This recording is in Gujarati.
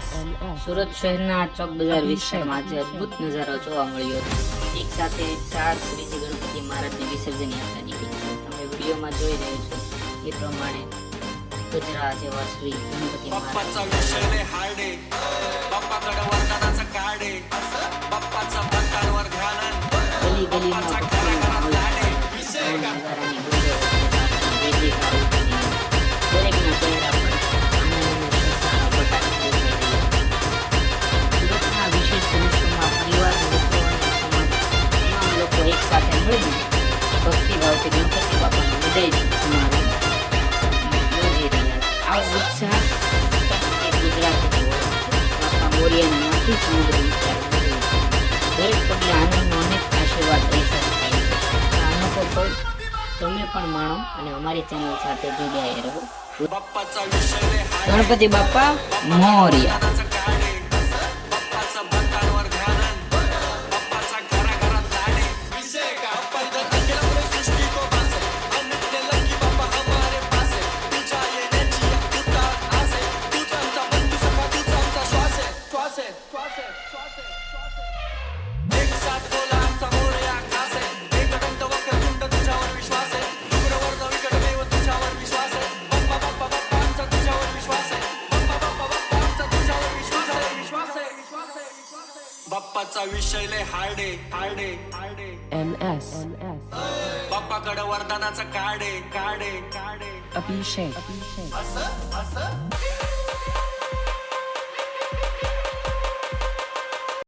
સુરત શહેરના ચોક બજાર વિસ્તારમાં આજે અદભુત નજારો જોવા મળ્યો હતો એક સાથે ચાર શ્રીજી ગણપતિ મહારાજની વિસર્જન યાત્રા નીકળી તમે વિડીયોમાં જોઈ રહ્યું છો એ પ્રમાણે ગજરા જેવા શ્રી ગણપતિ મહારાજ ગલી ગલીમાં જોજો ભક્તિભાવથી ગણપતિ બાપાને બધાય સમાવી આ ઉત્સાહ ગુજરાતી બાપા મોરિયાની માટી સમુદ્ર દરેક પગલે આનંદનો અનેક આશીર્વાદ લઈ શકાય આ તમે પણ માણો અને અમારી ચેનલ સાથે જોડાયા રહો ગણપતિ બાપા મોરિયા. बाप्पाचा विषय लय हार्डे एम एस एम एस. बाप्पाकडे वरदानाचा काढे काढे काढे अभिषेक अभिषेक. असं असं?